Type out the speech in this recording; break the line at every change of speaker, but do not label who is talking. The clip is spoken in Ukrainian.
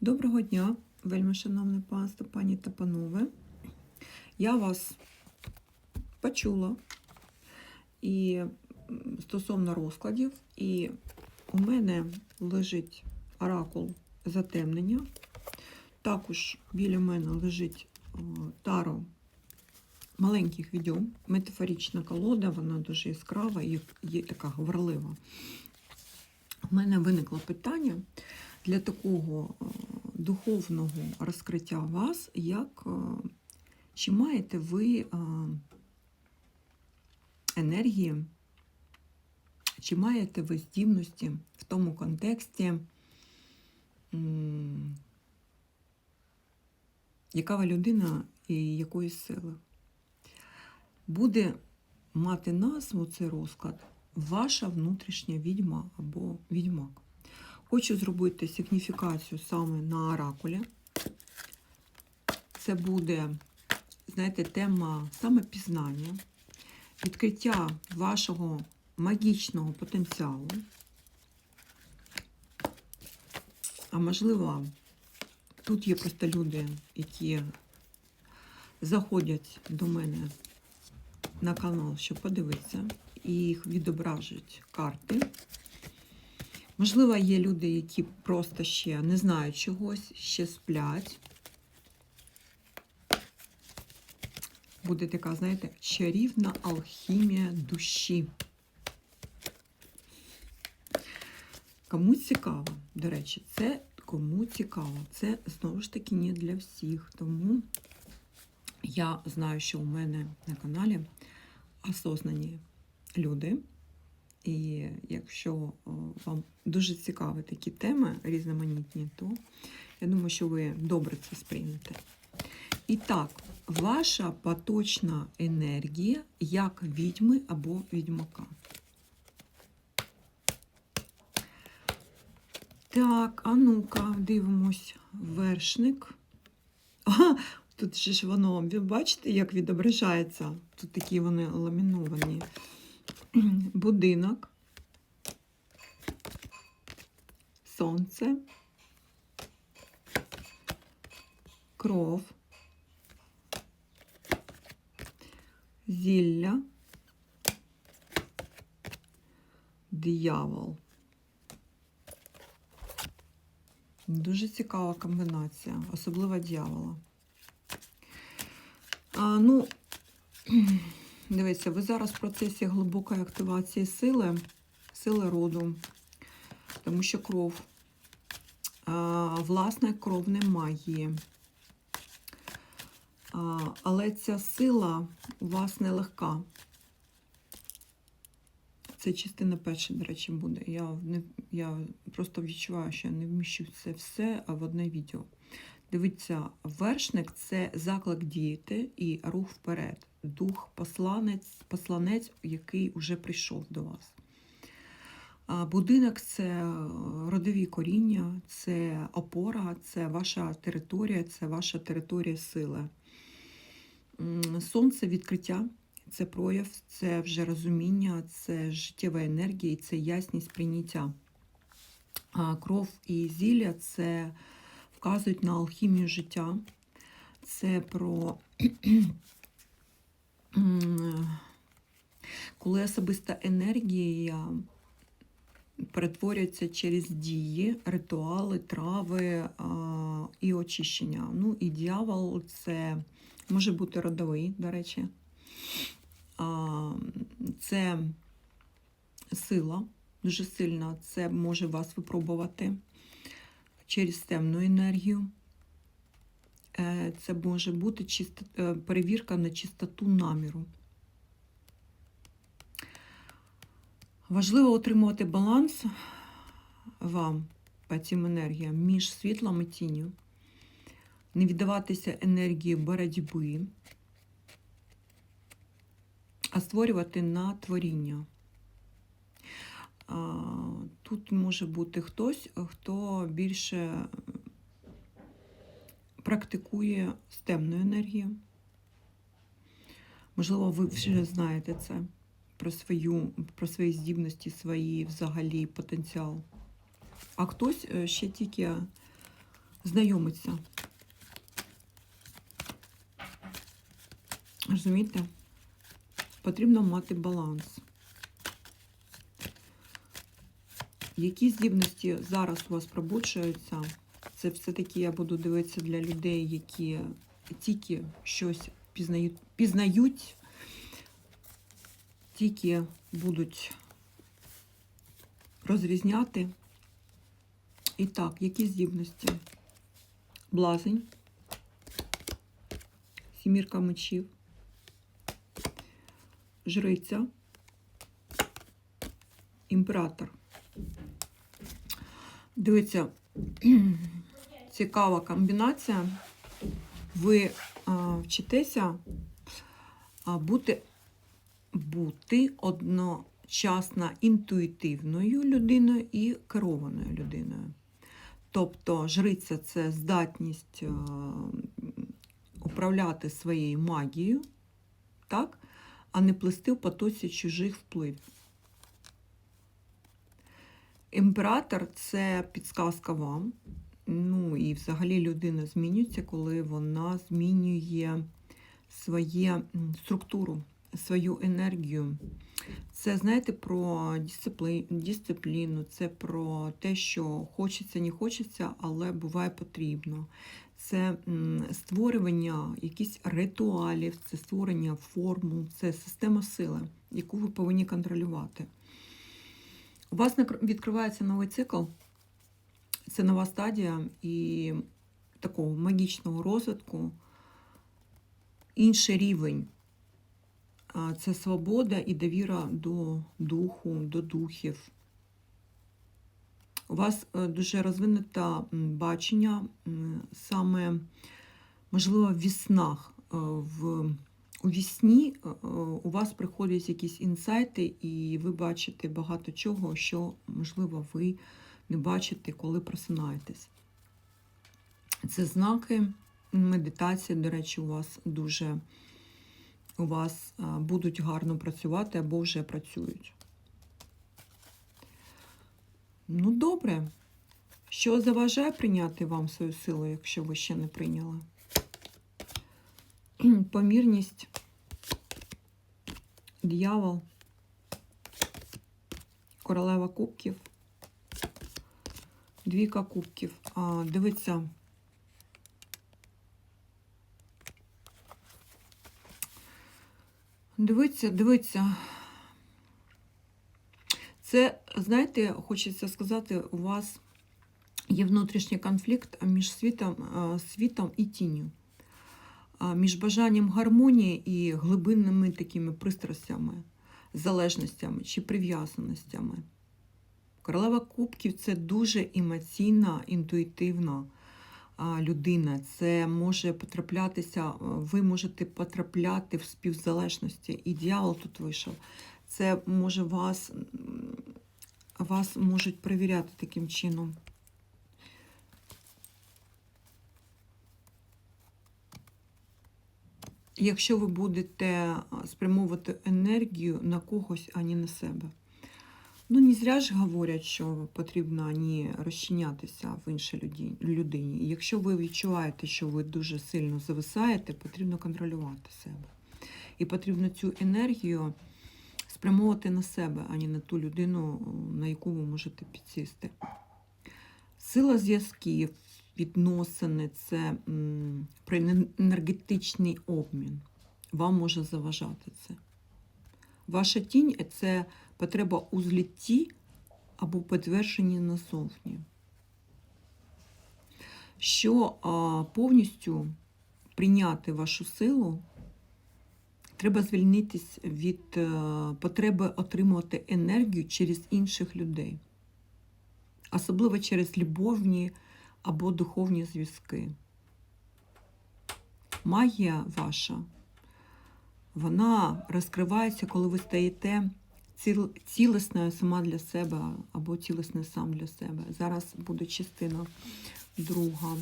Доброго дня, вельми шановне панство, пані та панове. Я вас почула і стосовно розкладів, і у мене лежить оракул затемнення. Також біля мене лежить таро маленьких відьом, метафорична колода, вона дуже яскрава і є така говорлива. У мене виникло питання для такого е, духовного розкриття вас, як е, чи маєте ви е, енергії, чи маєте ви здібності в тому контексті, яка ви людина і якої сили? Буде мати назву цей розклад ваша внутрішня відьма або відьмак. Хочу зробити сигніфікацію саме на оракулі. Це буде, знаєте, тема самопізнання, відкриття вашого магічного потенціалу. А можливо, тут є просто люди, які заходять до мене на канал, щоб подивитися, і їх відображують карти. Можливо, є люди, які просто ще не знають чогось, ще сплять. Буде така, знаєте, чарівна алхімія душі. Кому цікаво, до речі, це кому цікаво. Це знову ж таки не для всіх. Тому я знаю, що у мене на каналі осознані люди. І якщо вам дуже цікаві такі теми різноманітні, то я думаю, що ви добре це сприймете. І так, ваша поточна енергія як відьми або відьмака. Так, а ну-ка, дивимось, вершник. А, тут же ж воно, ви бачите, як відображається? Тут такі вони ламіновані. Будинок, сонце, кров, зілля, диявол. Дуже цікава комбінація, особливо дьявола. А, ну, Дивіться, ви зараз в процесі глибокої активації сили, сили роду, тому що кров, власне, кров немає. Але ця сила у вас нелегка. Це частина перша, до речі, буде. Я, не, я просто відчуваю, що я не вміщу це все в одне відео. Дивіться, вершник це заклик діяти і рух вперед. Дух посланець, посланець, який вже прийшов до вас. Будинок це родові коріння, це опора, це ваша територія, це ваша територія сили. Сонце відкриття, це прояв, це вже розуміння, це життєва енергія це ясність прийняття. Кров і зілля це вказують на алхімію життя. Це про коли особиста енергія перетворюється через дії, ритуали, трави і очищення. Ну і дьявол це може бути родовий, до речі. Це сила, дуже сильна, це може вас випробувати через темну енергію. Е, Це може бути чисто, е, перевірка на чистоту наміру. Важливо отримувати баланс вам по цим енергіям між світлом і тінню. Не віддаватися енергії боротьби, а створювати на творіння. Тут може бути хтось, хто більше практикує з темною енергією. Можливо, ви вже знаєте це про свою, про свої здібності, свої взагалі потенціал. А хтось е, ще тільки знайомиться. Розумієте? Потрібно мати баланс. Які здібності зараз у вас пробуджуються? Це все-таки я буду дивитися для людей, які тільки щось пізнають, пізнають тільки будуть розрізняти. І так, які здібності? Блазень, сімірка мечів, жриця, імператор. Дивіться, цікава комбінація. Ви а, вчитеся а, бути, бути одночасно інтуїтивною людиною і керованою людиною. Тобто, жриця це здатність а, управляти своєю магією, так? а не плести в потоці чужих впливів. Імператор це підсказка вам. Ну і взагалі людина змінюється, коли вона змінює свою структуру, свою енергію. Це, знаєте, про дисципліну, це про те, що хочеться, не хочеться, але буває потрібно. Це створювання якихось ритуалів, це створення формул, це система сили, яку ви повинні контролювати. У вас відкривається новий цикл, це нова стадія і такого магічного розвитку, інший рівень. Це свобода і довіра до духу, до духів. У вас дуже розвинуте бачення саме, можливо, в віснах. В у вісні у вас приходять якісь інсайти, і ви бачите багато чого, що, можливо, ви не бачите, коли просинаєтесь. Це знаки медитації, до речі, у вас дуже у вас будуть гарно працювати або вже працюють. Ну, добре. Що заважає прийняти вам свою силу, якщо ви ще не прийняли? помірність, дьявол, королева кубків, двійка кубків. А, Дивіться. Дивіться, дивіться. Це, знаєте, хочеться сказати, у вас є внутрішній конфлікт між світом, світом і тінню між бажанням гармонії і глибинними такими пристрастями, залежностями чи прив'язаностями. Королева Кубків це дуже емоційна, інтуїтивна людина. Це може потраплятися, ви можете потрапляти в співзалежності. І дьявол тут вийшов. Це може вас, вас можуть перевіряти таким чином. якщо ви будете спрямовувати енергію на когось, а не на себе. Ну, не зря ж говорять, що потрібно не розчинятися в іншій людині. Якщо ви відчуваєте, що ви дуже сильно зависаєте, потрібно контролювати себе. І потрібно цю енергію спрямовувати на себе, а не на ту людину, на яку ви можете підсісти. Сила зв'язків, відносини, це енергетичний обмін. Вам може заважати це. Ваша тінь це потреба у злітті або підтвердженні назовні. Що повністю прийняти вашу силу, треба звільнитись від е, потреби отримувати енергію через інших людей, особливо через любовні або духовні зв'язки. Магія ваша, вона розкривається, коли ви стаєте цілесною сама для себе, або цілесною сам для себе. Зараз буде частина друга.